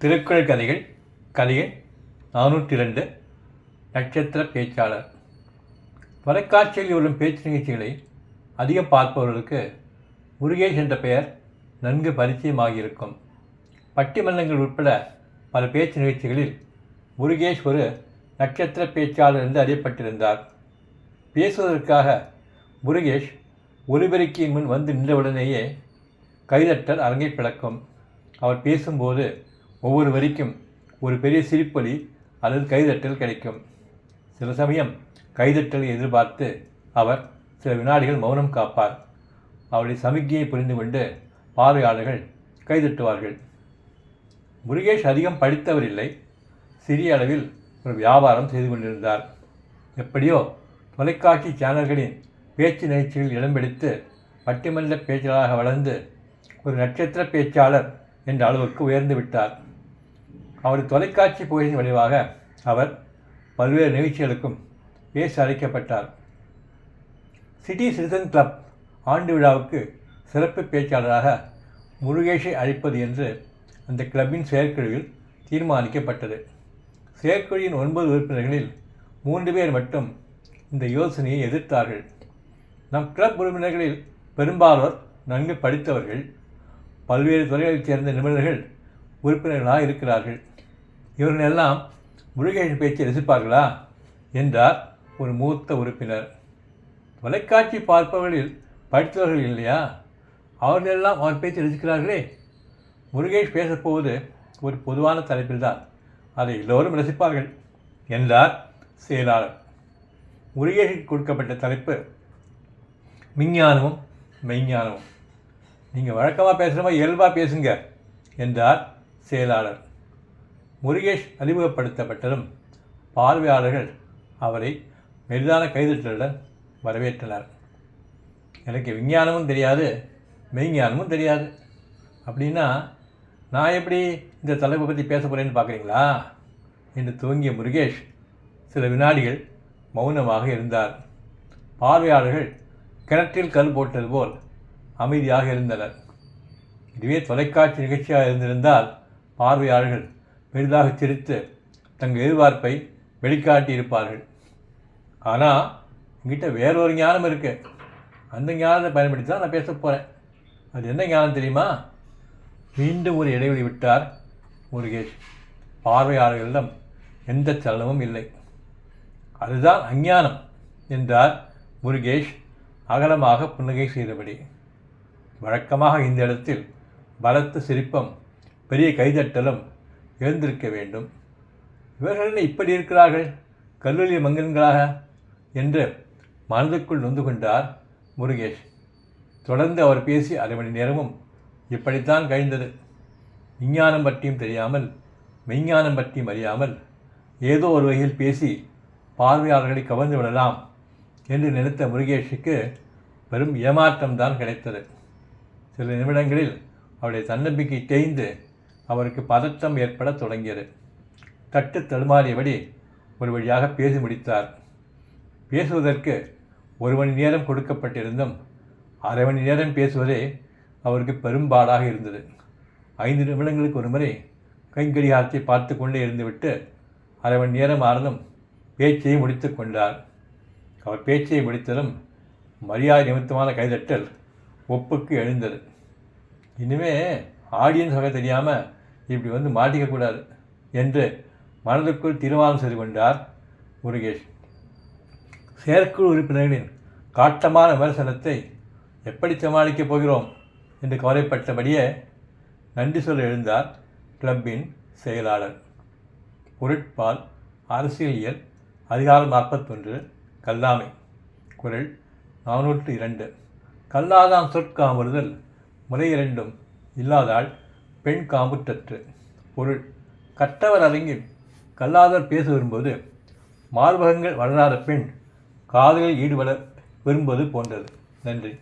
திருக்குறள் கதைகள் கதைகள் நானூற்றி இரண்டு நட்சத்திர பேச்சாளர். தொலைக்காட்சியில் வரும் பேச்சு நிகழ்ச்சிகளை அதிகம் பார்ப்பவர்களுக்கு முருகேஷ் என்ற பெயர் நன்கு பரிச்சயமாகியிருக்கும். பட்டிமன்றங்கள் உட்பட பல பேச்சு நிகழ்ச்சிகளில் முருகேஷ் ஒரு நட்சத்திர பேச்சாளர் என்று அறியப்பட்டிருந்தார். பேசுவதற்காக முருகேஷ் ஒலிபெருக்கியின் முன் வந்து நின்றவுடனேயே கைதட்டல் அரங்கை பிளக்கும். அவர் பேசும்போது ஒவ்வொரு வரிக்கும் ஒரு பெரிய சிரிப்பொலி அல்லது கைதட்டல் கிடைக்கும். சில சமயம் கைதட்டலை எதிர்பார்த்து அவர் சில வினாடிகள் மௌனம் காப்பார். அவருடைய சமிக்ஞையை புரிந்து கொண்டு பார்வையாளர்கள் கைதட்டுவார்கள். முருகேஷ் அதிகம் படித்தவர் இல்லை. சிறிய அளவில் ஒரு வியாபாரம் செய்து கொண்டிருந்தார். எப்படியோ தொலைக்காட்சி சேனல்களின் பேச்சு நிகழ்ச்சிகளில் இடம்பிடித்து பட்டிமன்ற பேச்சாளராக வளர்ந்து ஒரு நட்சத்திர பேச்சாளர் என்ற அளவுக்கு உயர்ந்து விட்டார். அவரது தொலைக்காட்சி புகழின் விளைவாக அவர் பல்வேறு நிகழ்ச்சிகளுக்கும் பேச அழைக்கப்பட்டார். சிட்டி சிட்டிசன் கிளப் ஆண்டு விழாவுக்கு சிறப்பு பேச்சாளராக முருகேஷை அழைப்பது என்று அந்த கிளப்பின் செயற்குழுவில் தீர்மானிக்கப்பட்டது. செயற்குழுவின் ஒன்பது உறுப்பினர்களில் மூன்று பேர் மட்டும் இந்த யோசனையை எதிர்த்தார்கள். நம் கிளப் உறுப்பினர்களில் பெரும்பாலோர் நன்கு படித்தவர்கள் பல்வேறு துறைகளைச் சேர்ந்த நிபுணர்கள் உறுப்பினர்களாக இருக்கிறார்கள் இவர்கள் எல்லாம் முருகேஷ் பேச்சை ரசிப்பார்களா? என்றார் ஒரு மூத்த உறுப்பினர். தொலைக்காட்சி பார்ப்பவர்களில் படித்தவர்கள் இல்லையா? அவர்களெல்லாம் அவர் பேச்சை ரசிக்கிறார்களே. முருகேஷ் பேசப்போவது ஒரு பொதுவான தலைப்பில்தான். அதை எல்லோரும் ரசிப்பார்கள் என்றார் செயலாளர். முருகேஷுக்கு கொடுக்கப்பட்ட தலைப்பு விஞ்ஞானமும் மெய்ஞானமும். நீங்கள் வழக்கமாக பேசுகிற மாதிரி இயல்பாக பேசுங்க என்றார் செயலாளர். முருகேஷ் அறிமுகப்படுத்தப்பட்டதும் பார்வையாளர்கள் அவரை மெரிதான கைதட்டலுடன் வரவேற்றனர். எனக்கு விஞ்ஞானமும் தெரியாது மெய்ஞானமும் தெரியாது. அப்படின்னா நான் எப்படி இந்த தலைப்பை பற்றி பேச போகிறேன்னு பார்க்குறீங்களா? என்று துவங்கிய முருகேஷ் சில வினாடிகள் மௌனமாக இருந்தார். பார்வையாளர்கள் கிணற்றில் கல் போட்டது போல் அமைதியாக இருந்தனர். இதுவே தொலைக்காட்சி நிகழ்ச்சியாக இருந்திருந்தால் பார்வையாளர்கள் பெரிதாக சிரித்து தங்கள் எதிர்பார்ப்பை வெளிக்காட்டியிருப்பார்கள். ஆனால் என்கிட்ட வேறொரு ஞானம் இருக்குது அந்த ஞானத்தை பயன்படுத்தி தான் நான் பேச போகிறேன் அது என்ன ஞானம் தெரியுமா? மீண்டும் ஒரு இடைவெளி விட்டார் முருகேஷ். பார்வையாளர்களிடம் எந்த சலனமும் இல்லை. அதுதான் அஞ்ஞானம் என்றார் முருகேஷ் அகலமாக புன்னகை செய்தபடி. வழக்கமாக இந்த இடத்தில் பலத்த சிரிப்பம் பெரிய கைதட்டலும் எழுந்திருக்க வேண்டும். இவர்கள் என்ன இப்படி இருக்கிறார்கள்? கல்லூரிய மங்கன்களாக என்று மனதுக்குள் நொந்து கொண்டார் முருகேஷ். தொடர்ந்து அவர் பேசி அரை மணி நேரமும் இப்படித்தான் கழிந்தது. விஞ்ஞானம் பற்றியும் தெரியாமல் மெய்ஞானம் பற்றியும் அறியாமல் ஏதோ ஒரு வகையில் பேசி பார்வையாளர்களை கவர்ந்து விடலாம் என்று நினைத்த முருகேஷுக்கு பெரும் ஏமாற்றம்தான் கிடைத்தது. சில நிமிடங்களில் அவருடைய தன்னம்பிக்கை தேய்ந்து அவருக்கு பதட்டம் ஏற்பட தொடங்கியது. தட்டு தடுமாறியபடி ஒரு வழியாக பேசி முடித்தார். பேசுவதற்கு ஒரு மணி நேரம் கொடுக்கப்பட்டிருந்தும் அரை மணி நேரம் பேசுவதே அவருக்கு பெரும்பாடாக இருந்தது. ஐந்து நிமிடங்களுக்கு ஒரு முறை கைங்கடிகாரத்தை பார்த்து கொண்டே இருந்துவிட்டு அரை மணி நேரம் ஆனதும் பேச்சை முடித்து கொண்டார். அவர் பேச்சை முடித்ததும் மரியாதை நிமித்தமான கைதட்டல் ஒப்புக்கு எழுந்தது. இனிமே ஆடியன்ஸ் வகை தெரியாமல் இப்படி வந்து மாட்டிக்கக்கூடாது என்று மனதுக்குள் தீர்மானம் செய்து கொண்டார் முருகேஷ். செயற்குழு உறுப்பினர்களின் காட்டமான விமர்சனத்தை எப்படி சமாளிக்கப் போகிறோம் என்று கவலைப்பட்டபடியே நன்றி சொல்ல எழுந்தார் கிளப்பின் செயலாளர். பொருட்பால் அரசியலியல் அதிகாரம் நாற்பத்தொன்று கல்லாமை. குரல் நானூற்று இரண்டு. கல்லாதான் சொற்காமறுதல் முறை இரண்டும் இல்லாதால் பெண் காமுற்றற்று பொருள். கற்றவர் அரங்கில் கல்லாதவர் பேச விரும்புவது. மார்பகங்கள் வளராத பெண். காதுகள் ஈடுபட விரும்புவது போன்றது. நன்றி.